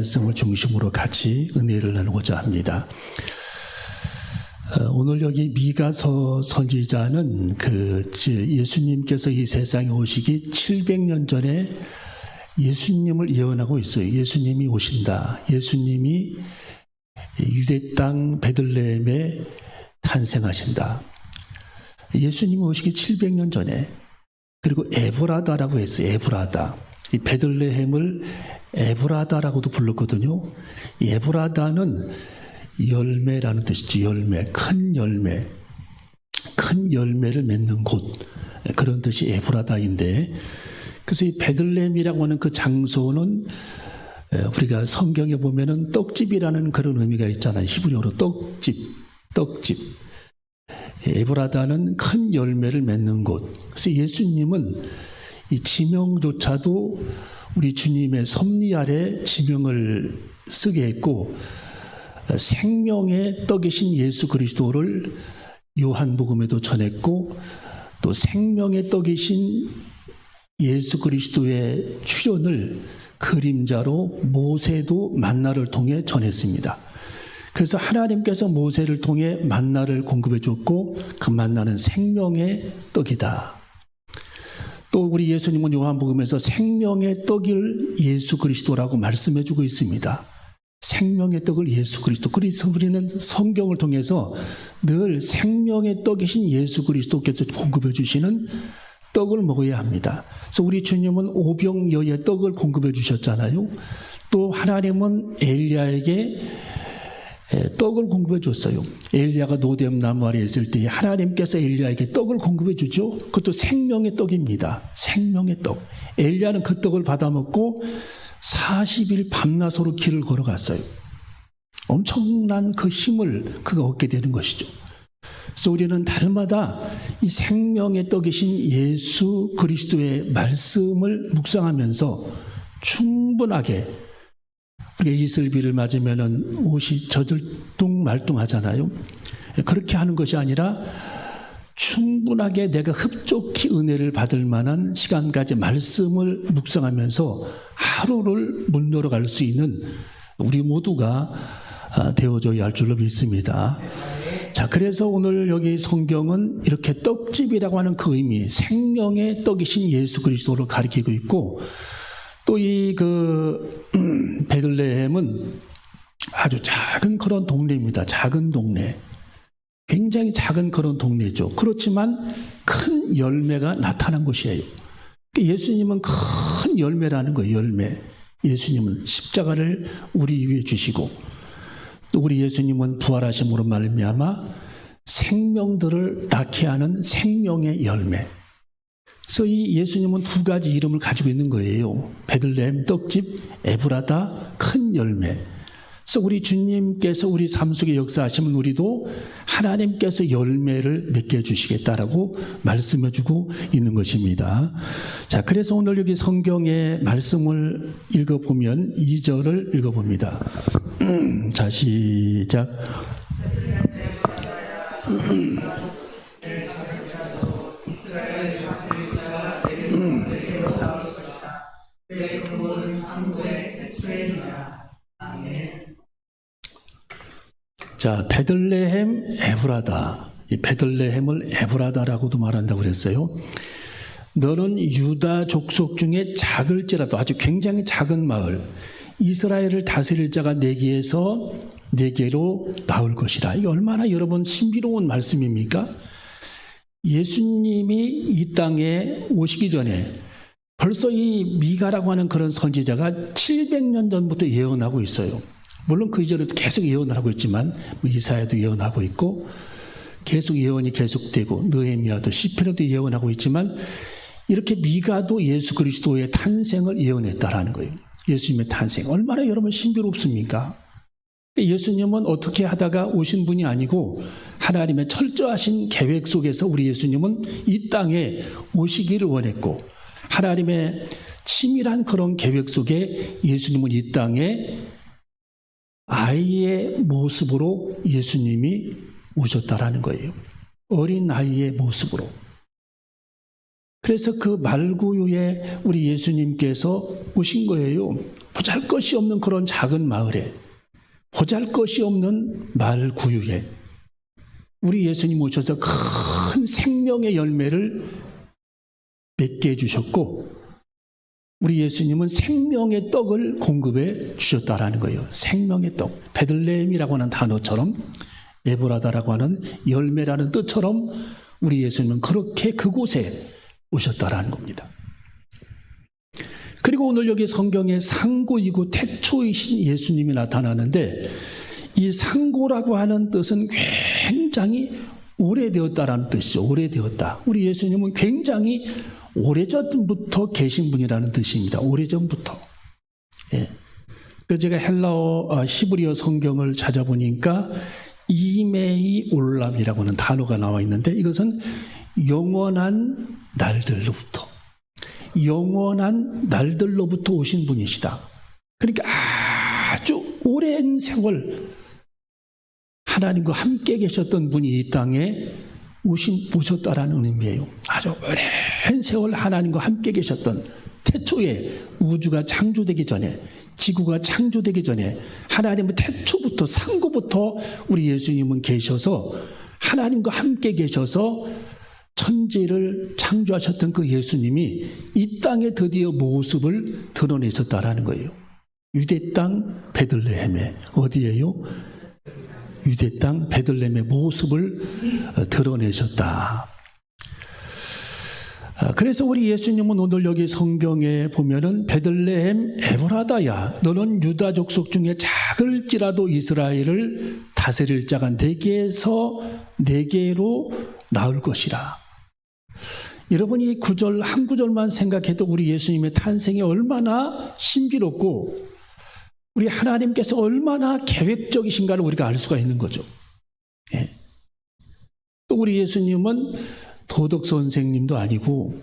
말씀을 중심으로 같이 은혜를 나누고자 합니다. 어, 오늘 여기 미가서 선지자는 그 지- 예수님께서 이 세상에 오시기 700년 전에 예수님을 예언하고 있어요. 예수님이 오신다. 예수님이 유대 땅 베들레헴에 탄생하신다. 예수님이 오시기 700년 전에 그리고 에브라다라고 했어요. 에브라다. 이 베들레헴을 에브라다라고도 불렀거든요. 이 에브라다는 열매라는 뜻이죠. 열매, 큰 열매, 큰 열매를 맺는 곳 그런 뜻이 에브라다인데, 그래서 이 베들레헴이라고 하는 그 장소는 에, 우리가 성경에 보면은 떡집이라는 그런 의미가 있잖아요. 히브리어로 떡집, 떡집. 에브라다는 큰 열매를 맺는 곳. 그래서 예수님은 이 지명조차도 우리 주님의 섭리 아래 지명을 쓰게 했고 생명의 떡이신 예수 그리스도를 요한복음에도 전했고 또 생명의 떡이신 예수 그리스도의 출현을 그림자로 모세도 만나를 통해 전했습니다. 그래서 하나님께서 모세를 통해 만나를 공급해 줬고 그 만나는 생명의 떡이다. 또 우리 예수님은 요한복음에서 생명의 떡을 예수 그리스도라고 말씀해 주고 있습니다. 생명의 떡을 예수 그리스도. 그래서 우리는 성경을 통해서 늘 생명의 떡이신 예수 그리스도께서 공급해 주시는 떡을 먹어야 합니다. 그래서 우리 주님은 오병여의 떡을 공급해 주셨잖아요. 또 하나님은 엘리야에게 에, 떡을 공급해 줬어요. 엘리야가 노뎀 나무 아래 있을 때 하나님께서 엘리야에게 떡을 공급해 주죠. 그것도 생명의 떡입니다. 생명의 떡. 엘리야는 그 떡을 받아 먹고 40일 밤낮으로 길을 걸어갔어요. 엄청난 그 힘을 그가 얻게 되는 것이죠. 그래서 우리는 달마다 이 생명의 떡이신 예수 그리스도의 말씀을 묵상하면서 충분하게 이슬비를 맞으면은 옷이 젖을뚱 말뚱하잖아요. 그렇게 하는 것이 아니라 충분하게 내가 흡족히 은혜를 받을 만한 시간까지 말씀을 묵상하면서 하루를 문 열어 갈 수 있는 우리 모두가 아, 되어줘야 할 줄로 믿습니다. 자, 그래서 오늘 여기 성경은 이렇게 떡집이라고 하는 그 의미, 생명의 떡이신 예수 그리스도를 가리키고 있고, 또 이그 베들레헴은 아주 작은 그런 동네입니다. 작은 동네. 굉장히 작은 그런 동네죠. 그렇지만 큰 열매가 나타난 곳이에요. 그러니까 예수님은 큰 열매라는 거예요. 열매. 예수님은 십자가를 우리 위해 주시고 또 우리 예수님은 부활하심으로 말미암아 생명들을 낳게 하는 생명의 열매. 그래서 이 예수님은 두 가지 이름을 가지고 있는 거예요. 베들레헴 떡집, 에브라다 큰 열매. 그래서 우리 주님께서 우리 삶 속에 역사하시면 우리도 하나님께서 열매를 맺게 해주시겠다라고 말씀해주고 있는 것입니다. 자, 그래서 오늘 여기 성경의 말씀을 읽어보면 2절을 읽어봅니다. 자, 시작. 자, 베들레헴 에브라다. 이 베들레헴을 에브라다라고도 말한다고 그랬어요. 너는 유다 족속 중에 작을지라도 아주 굉장히 작은 마을 이스라엘을 다스릴 자가 내게에서 내게로 나올 것이라. 이게 얼마나 여러분 신비로운 말씀입니까? 예수님이 이 땅에 오시기 전에 벌써 이 미가라고 하는 그런 선지자가 700년 전부터 예언하고 있어요. 물론 그 이전에도 계속 예언을 하고 있지만 뭐 이사야도 예언하고 있고 계속 예언이 계속되고 느헤미야도 시편에도 예언하고 있지만 이렇게 미가도 예수 그리스도의 탄생을 예언했다라는 거예요. 예수님의 탄생 얼마나 여러분 신비롭습니까? 예수님은 어떻게 하다가 오신 분이 아니고 하나님의 철저하신 계획 속에서 우리 예수님은 이 땅에 오시기를 원했고 하나님의 치밀한 그런 계획 속에 예수님은 이 땅에 아이의 모습으로 예수님이 오셨다라는 거예요. 어린 아이의 모습으로. 그래서 그 말구유에 우리 예수님께서 오신 거예요. 보잘 것이 없는 그런 작은 마을에 보잘 것이 없는 말구유에 우리 예수님 오셔서 큰 생명의 열매를 맺게 해주셨고 우리 예수님은 생명의 떡을 공급해 주셨다라는 거예요. 생명의 떡. 베들레헴이라고 하는 단어처럼 에보라다라고 하는 열매라는 뜻처럼 우리 예수님은 그렇게 그곳에 오셨다라는 겁니다. 그리고 오늘 여기 성경에 상고이고 태초이신 예수님이 나타나는데 이 상고라고 하는 뜻은 굉장히 오래되었다라는 뜻이죠. 오래되었다. 우리 예수님은 굉장히 오래전부터 계신 분이라는 뜻입니다. 오래전부터. 예. 그 제가 헬라어 어, 히브리어 성경을 찾아보니까 이메이 올람이라고 하는 단어가 나와 있는데 이것은 영원한 날들로부터 영원한 날들로부터 오신 분이시다. 그러니까 아주 오랜 세월 하나님과 함께 계셨던 분이 이 땅에 오신 오셨다라는 의미예요. 아주 오랜 세월 하나님과 함께 계셨던 태초에 우주가 창조되기 전에 지구가 창조되기 전에 하나님은 태초부터 상고부터 우리 예수님은 계셔서 하나님과 함께 계셔서 천지를 창조하셨던 그 예수님이 이 땅에 드디어 모습을 드러내셨다라는 거예요. 유대 땅 베들레헴에 어디예요? 유대 땅 베들레헴의 모습을 어, 드러내셨다. 아, 그래서 우리 예수님은 오늘 여기 성경에 보면은 베들레헴 에브라다야 너는 유다 족속 중에 작을지라도 이스라엘을 다스릴 자가 내게서 내게로 나올 것이라. 여러분 이 구절 한 구절만 생각해도 우리 예수님의 탄생이 얼마나 신비롭고 우리 하나님께서 얼마나 계획적이신가를 우리가 알 수가 있는 거죠. 예. 또 우리 예수님은 도덕 선생님도 아니고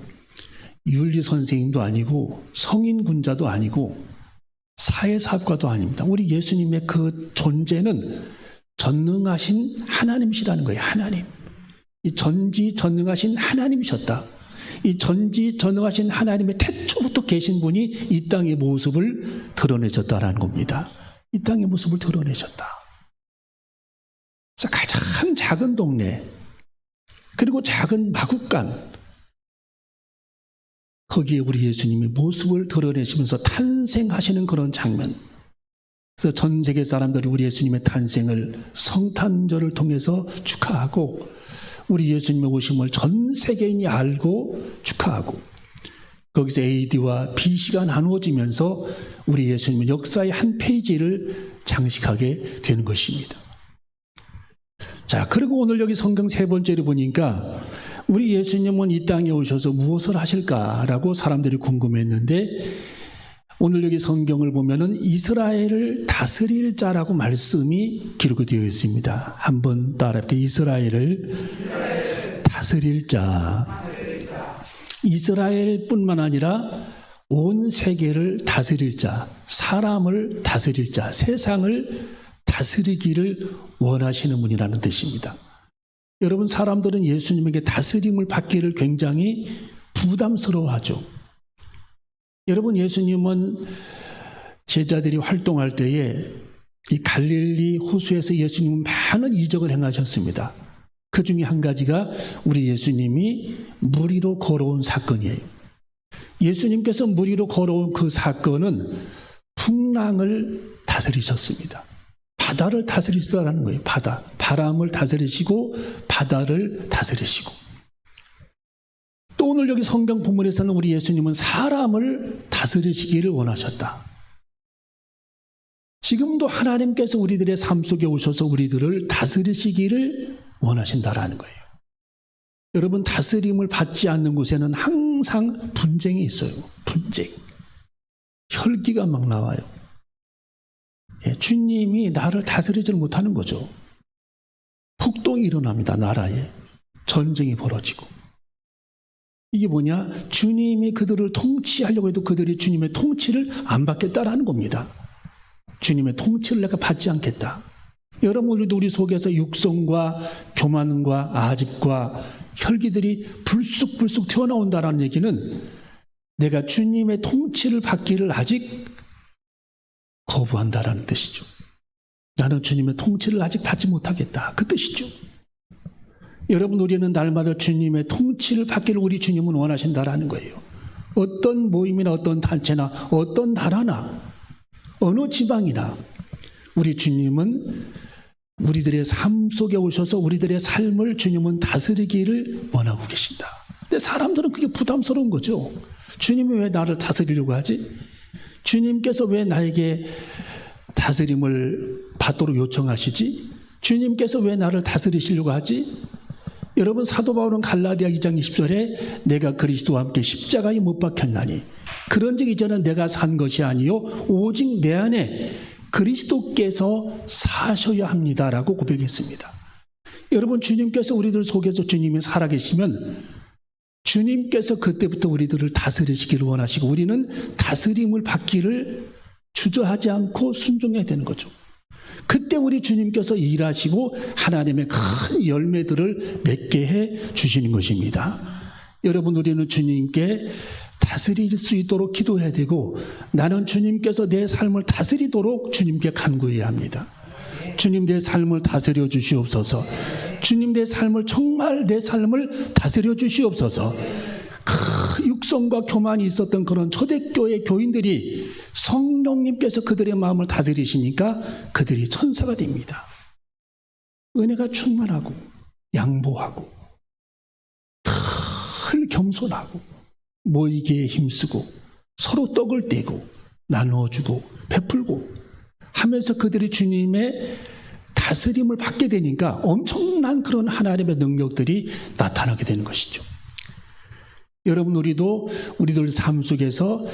윤리 선생님도 아니고 성인 군자도 아니고 사회사업가도 아닙니다. 우리 예수님의 그 존재는 전능하신 하나님이시라는 거예요. 하나님. 이 전지 전능하신 하나님이셨다. 이 전지 전능하신 하나님의 태초부터 계신 분이 이 땅의 모습을 드러내셨다라는 겁니다. 이 땅의 모습을 드러내셨다. 가장 작은 동네 그리고 작은 마국간 거기에 우리 예수님이 모습을 드러내시면서 탄생하시는 그런 장면. 그래서 전 세계 사람들이 우리 예수님의 탄생을 성탄절을 통해서 축하하고 우리 예수님의 오심을 전 세계인이 알고 축하하고 거기서 AD와 BC가 나누어지면서 우리 예수님의 역사의 한 페이지를 장식하게 되는 것입니다. 자, 그리고 오늘 여기 성경 세 번째를 보니까 우리 예수님은 이 땅에 오셔서 무엇을 하실까라고 사람들이 궁금했는데 오늘 여기 성경을 보면은 이스라엘을 다스릴 자라고 말씀이 기록되어 있습니다. 한번 따라할게요. 이스라엘을 다스릴 자. 이스라엘뿐만 아니라 온 세계를 다스릴 자, 사람을 다스릴 자, 세상을 다스리기를 원하시는 분이라는 뜻입니다. 여러분, 사람들은 예수님에게 다스림을 받기를 굉장히 부담스러워하죠. 여러분, 예수님은 제자들이 활동할 때에 이 갈릴리 호수에서 예수님은 많은 이적을 행하셨습니다. 그 중에 한 가지가 우리 예수님이 물 위로 걸어온 사건이에요. 예수님께서 물 위로 걸어온 그 사건은 풍랑을 다스리셨습니다. 바다를 다스리시다라는 거예요. 바다. 바람을 다스리시고 바다를 다스리시고. 또 오늘 여기 성경 본문에서는 우리 예수님은 사람을 다스리시기를 원하셨다. 지금도 하나님께서 우리들의 삶 속에 오셔서 우리들을 다스리시기를 원하신다라는 거예요. 여러분 다스림을 받지 않는 곳에는 항상 분쟁이 있어요. 분쟁. 혈기가 막 나와요. 예, 주님이 나를 다스리지 못하는 거죠. 폭동이 일어납니다. 나라에. 전쟁이 벌어지고. 이게 뭐냐? 주님이 그들을 통치하려고 해도 그들이 주님의 통치를 안 받겠다라는 겁니다. 주님의 통치를 내가 받지 않겠다. 여러분 우리도 우리 속에서 육성과 교만과 아집과 혈기들이 불쑥불쑥 튀어나온다는 얘기는 내가 주님의 통치를 받기를 아직 거부한다라는 뜻이죠. 나는 주님의 통치를 아직 받지 못하겠다. 그 뜻이죠. 여러분 우리는 날마다 주님의 통치를 받기를 우리 주님은 원하신다라는 거예요. 어떤 모임이나 어떤 단체나 어떤 나라나 어느 지방이나 우리 주님은 우리들의 삶 속에 오셔서 우리들의 삶을 주님은 다스리기를 원하고 계신다. 근데 사람들은 그게 부담스러운 거죠. 주님이 왜 나를 다스리려고 하지? 주님께서 왜 나에게 다스림을 받도록 요청하시지? 주님께서 왜 나를 다스리시려고 하지? 여러분 사도 바울은 갈라디아 2장 20절에 내가 그리스도와 함께 십자가에 못 박혔나니 그런즉 이제는 내가 산 것이 아니요 오직 내 안에 그리스도께서 사셔야 합니다라고 고백했습니다. 여러분 주님께서 우리들 속에서 주님이 살아계시면 주님께서 그때부터 우리들을 다스리시기를 원하시고 우리는 다스림을 받기를 주저하지 않고 순종해야 되는 거죠. 그때 우리 주님께서 일하시고 하나님의 큰 열매들을 맺게 해 주시는 것입니다. 여러분 우리는 주님께 다스릴 수 있도록 기도해야 되고 나는 주님께서 내 삶을 다스리도록 주님께 간구해야 합니다. 주님 내 삶을 다스려 주시옵소서. 주님 내 삶을 정말 내 삶을 다스려 주시옵소서. 그 육성과 교만이 있었던 그런 초대교회 교인들이 성령님께서 그들의 마음을 다스리시니까 그들이 천사가 됩니다. 은혜가 충만하고 양보하고 늘 겸손하고 모이기에 힘쓰고 서로 떡을 떼고 나누어주고 베풀고 하면서 그들이 주님의 다스림을 받게 되니까 엄청난 그런 하나님의 능력들이 나타나게 되는 것이죠. 여러분 우리도 우리들 삶 속에서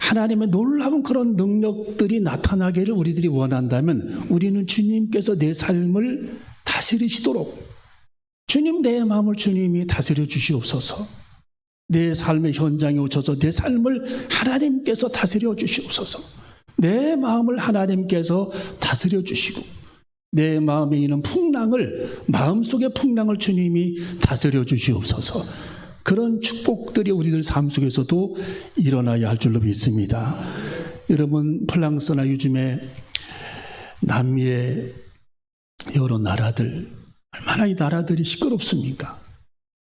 하나님의 놀라운 그런 능력들이 나타나기를 우리들이 원한다면 우리는 주님께서 내 삶을 다스리시도록 주님 내 마음을 주님이 다스려 주시옵소서. 내 삶의 현장에 오셔서 내 삶을 하나님께서 다스려 주시옵소서. 내 마음을 하나님께서 다스려 주시고 내 마음에 있는 풍랑을 마음속의 풍랑을 주님이 다스려 주시옵소서. 그런 축복들이 우리들 삶 속에서도 일어나야 할 줄로 믿습니다. 여러분 프랑스나 요즘에 남미의 여러 나라들 얼마나 이 나라들이 시끄럽습니까?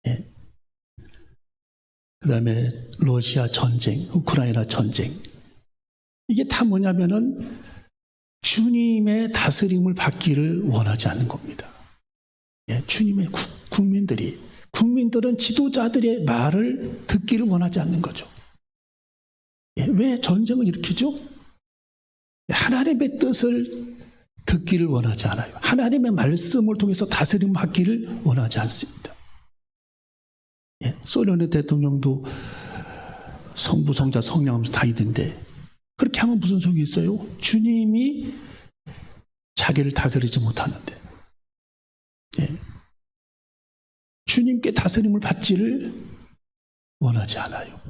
예. 그 다음에 러시아 전쟁, 우크라이나 전쟁 이게 다 뭐냐면은 주님의 다스림을 받기를 원하지 않는 겁니다. 예, 주님의 국, 국민들이 국민들은 지도자들의 말을 듣기를 원하지 않는 거죠. 예, 왜 전쟁을 일으키죠? 하나님의 뜻을 듣기를 원하지 않아요. 하나님의 말씀을 통해서 다스림 받기를 원하지 않습니다. 예, 소련의 대통령도 성부, 성자, 성령하면서 다이든데 그렇게 하면 무슨 소용이 있어요? 주님이 자기를 다스리지 못하는데. 주님께 다스림을 받지를 원하지 않아요.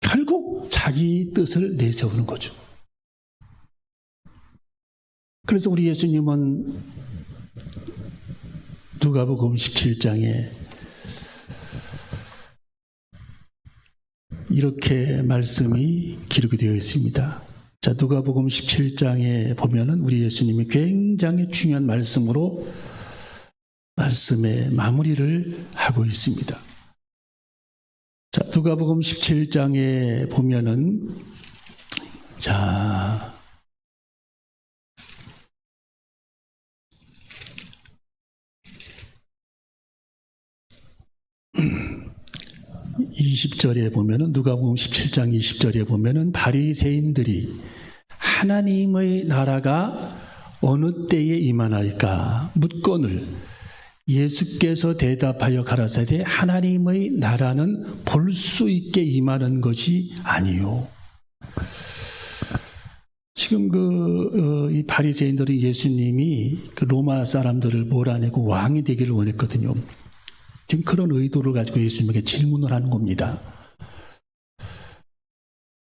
결국 자기 뜻을 내세우는 거죠. 그래서 우리 예수님은 누가복음 17장에 이렇게 말씀이 기록이 되어 있습니다. 자, 누가복음 17장에 보면은 우리 예수님이 굉장히 중요한 말씀으로 말씀의 마무리를 하고 있습니다. 자, 누가복음 17장에 보면은 자 20절에 보면은 누가복음 17장 20절에 보면은 바리새인들이 하나님의 나라가 어느 때에 임하나이까 묻건을 예수께서 대답하여 가라사대 하나님의 나라는 볼 수 있게 임하는 것이 아니요. 지금 그이 어, 바리새인들은 예수님이 그 로마 사람들을 몰아내고 왕이 되기를 원했거든요. 지금 그런 의도를 가지고 예수님에게 질문을 하는 겁니다.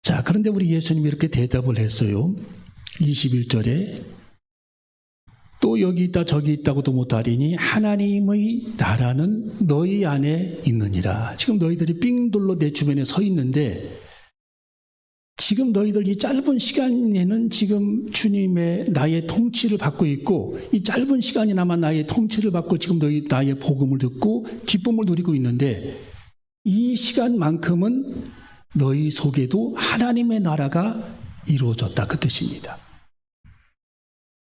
자, 그런데 우리 예수님이 이렇게 대답을 했어요. 21절에 또 여기 있다 저기 있다고도 못하리니 하나님의 나라는 너희 안에 있느니라. 지금 너희들이 삥돌로 내 주변에 서 있는데 지금 너희들 이 짧은 시간에는 지금 주님의 나의 통치를 받고 있고 이 짧은 시간이나마 나의 통치를 받고 지금 너희 나의 복음을 듣고 기쁨을 누리고 있는데 이 시간만큼은 너희 속에도 하나님의 나라가 이루어졌다 그 뜻입니다.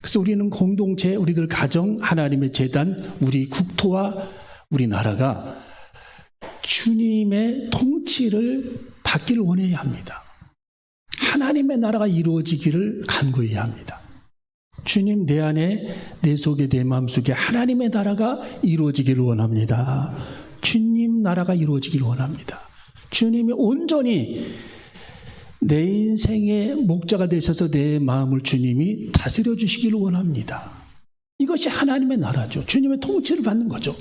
그래서 우리는 공동체, 우리들 가정, 하나님의 재단, 우리 국토와 우리 나라가 주님의 통치를 받기를 원해야 합니다. 하나님의 나라가 이루어지기를 간구해야 합니다. 주님 내 안에 내 속에 내 마음속에 하나님의 나라가 이루어지기를 원합니다. 주님 나라가 이루어지기를 원합니다. 주님이 온전히 내 인생의 목자가 되셔서 내 마음을 주님이 다스려 주시기를 원합니다. 이것이 하나님의 나라죠. 주님의 통치를 받는 거죠.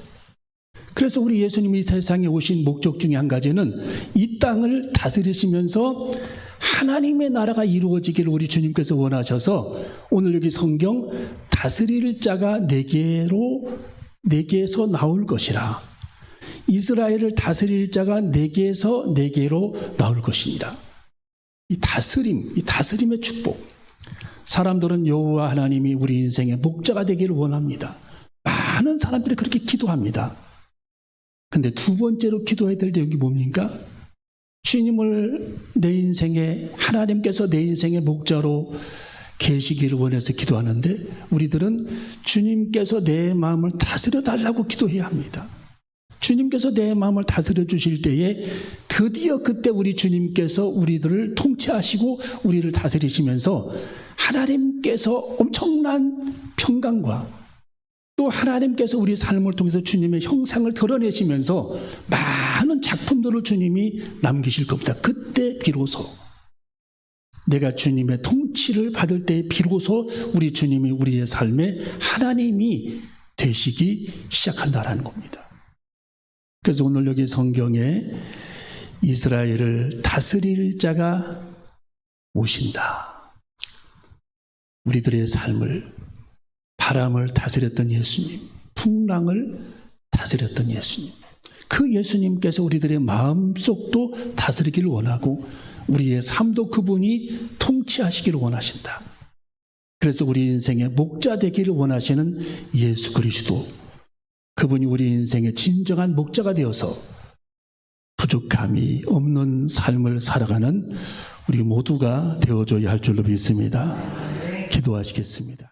그래서 우리 예수님이 이 세상에 오신 목적 중에 한 가지는 이 땅을 다스리시면서 하나님의 나라가 이루어지기를 우리 주님께서 원하셔서 오늘 여기 성경 다스릴 자가 내게로 내게서 나올 것이라. 이스라엘을 다스릴 자가 내게서 내게로 나올 것이니라. 이 다스림, 이 다스림의 축복. 사람들은 여호와 하나님이 우리 인생의 목자가 되기를 원합니다. 많은 사람들이 그렇게 기도합니다. 근데 두 번째로 기도해야 될 내용이 뭡니까? 주님을 내 인생에 하나님께서 내 인생의 목자로 계시기를 원해서 기도하는데 우리들은 주님께서 내 마음을 다스려 달라고 기도해야 합니다. 주님께서 내 마음을 다스려 주실 때에 드디어 그때 우리 주님께서 우리들을 통치하시고 우리를 다스리시면서 하나님께서 엄청난 평강과 또 하나님께서 우리 삶을 통해서 주님의 형상을 드러내시면서 많은 작품들을 주님이 남기실 겁니다. 그때 비로소 내가 주님의 통치를 받을 때 비로소 우리 주님이 우리의 삶에 하나님이 되시기 시작한다라는 겁니다. 그래서 오늘 여기 성경에 이스라엘을 다스릴 자가 오신다. 우리들의 삶을 바람을 다스렸던 예수님, 풍랑을 다스렸던 예수님. 그 예수님께서 우리들의 마음속도 다스리기를 원하고 우리의 삶도 그분이 통치하시기를 원하신다. 그래서 우리 인생의 목자 되기를 원하시는 예수 그리스도. 그분이 우리 인생의 진정한 목자가 되어서 부족함이 없는 삶을 살아가는 우리 모두가 되어줘야 할 줄로 믿습니다. 기도하시겠습니다.